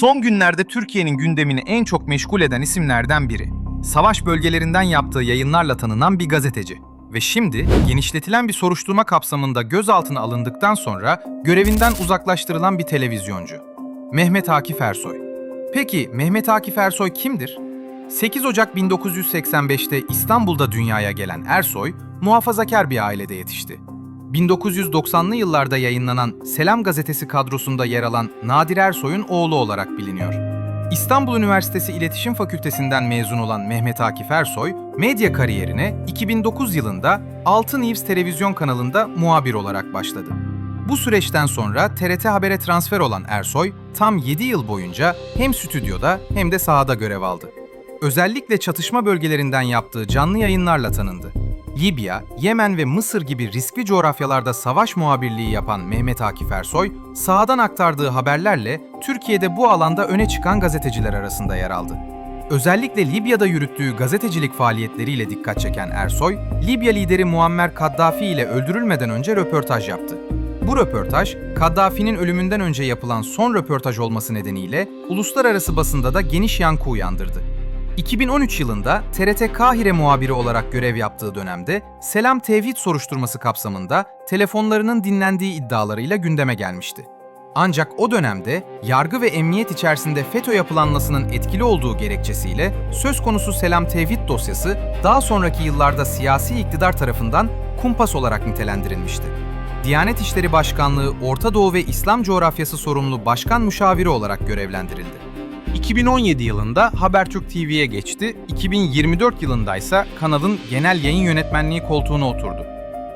Son günlerde Türkiye'nin gündemini en çok meşgul eden isimlerden biri. Savaş bölgelerinden yaptığı yayınlarla tanınan bir gazeteci. Ve şimdi genişletilen bir soruşturma kapsamında gözaltına alındıktan sonra görevinden uzaklaştırılan bir televizyoncu. Mehmet Akif Ersoy. Peki Mehmet Akif Ersoy kimdir? 8 Ocak 1985'te İstanbul'da dünyaya gelen Ersoy, muhafazakar bir ailede yetişti. 1990'lı yıllarda yayınlanan Selam gazetesi kadrosunda yer alan Nadir Ersoy'un oğlu olarak biliniyor. İstanbul Üniversitesi İletişim Fakültesinden mezun olan Mehmet Akif Ersoy, medya kariyerine 2009 yılında Altın News televizyon kanalında muhabir olarak başladı. Bu süreçten sonra TRT Haber'e transfer olan Ersoy, tam 7 yıl boyunca hem stüdyoda hem de sahada görev aldı. Özellikle çatışma bölgelerinden yaptığı canlı yayınlarla tanındı. Libya, Yemen ve Mısır gibi riskli coğrafyalarda savaş muhabirliği yapan Mehmet Akif Ersoy, sahadan aktardığı haberlerle Türkiye'de bu alanda öne çıkan gazeteciler arasında yer aldı. Özellikle Libya'da yürüttüğü gazetecilik faaliyetleriyle dikkat çeken Ersoy, Libya lideri Muammer Kaddafi ile öldürülmeden önce röportaj yaptı. Bu röportaj, Kaddafi'nin ölümünden önce yapılan son röportaj olması nedeniyle uluslararası basında da geniş yankı uyandırdı. 2013 yılında TRT Kahire muhabiri olarak görev yaptığı dönemde Selam Tevhid soruşturması kapsamında telefonlarının dinlendiği iddialarıyla gündeme gelmişti. Ancak o dönemde yargı ve emniyet içerisinde FETÖ yapılanmasının etkili olduğu gerekçesiyle söz konusu Selam Tevhid dosyası daha sonraki yıllarda siyasi iktidar tarafından kumpas olarak nitelendirilmişti. Diyanet İşleri Başkanlığı Orta Doğu ve İslam coğrafyası sorumlu başkan müşaviri olarak görevlendirildi. 2017 yılında Habertürk TV'ye geçti, 2024 yılında ise kanalın genel yayın yönetmenliği koltuğuna oturdu.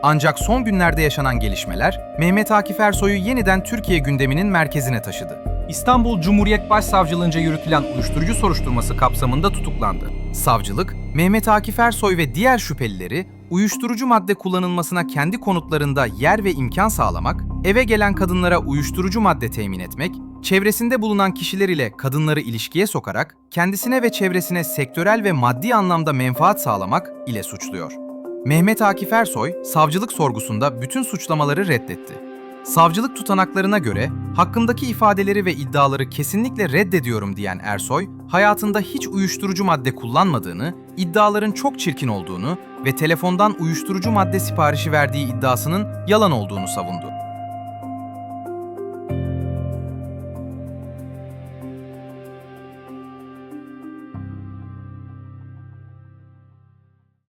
Ancak son günlerde yaşanan gelişmeler Mehmet Akif Ersoy'u yeniden Türkiye gündeminin merkezine taşıdı. İstanbul Cumhuriyet Başsavcılığınca yürütülen uyuşturucu soruşturması kapsamında tutuklandı. Savcılık, Mehmet Akif Ersoy ve diğer şüphelileri uyuşturucu madde kullanılmasına kendi konutlarında yer ve imkan sağlamak, eve gelen kadınlara uyuşturucu madde temin etmek, çevresinde bulunan kişiler ile kadınları ilişkiye sokarak kendisine ve çevresine sektörel ve maddi anlamda menfaat sağlamak ile suçluyor. Mehmet Akif Ersoy, savcılık sorgusunda bütün suçlamaları reddetti. Savcılık tutanaklarına göre hakkındaki ifadeleri ve iddiaları kesinlikle reddediyorum diyen Ersoy, hayatında hiç uyuşturucu madde kullanmadığını, iddiaların çok çirkin olduğunu ve telefondan uyuşturucu madde siparişi verdiği iddiasının yalan olduğunu savundu.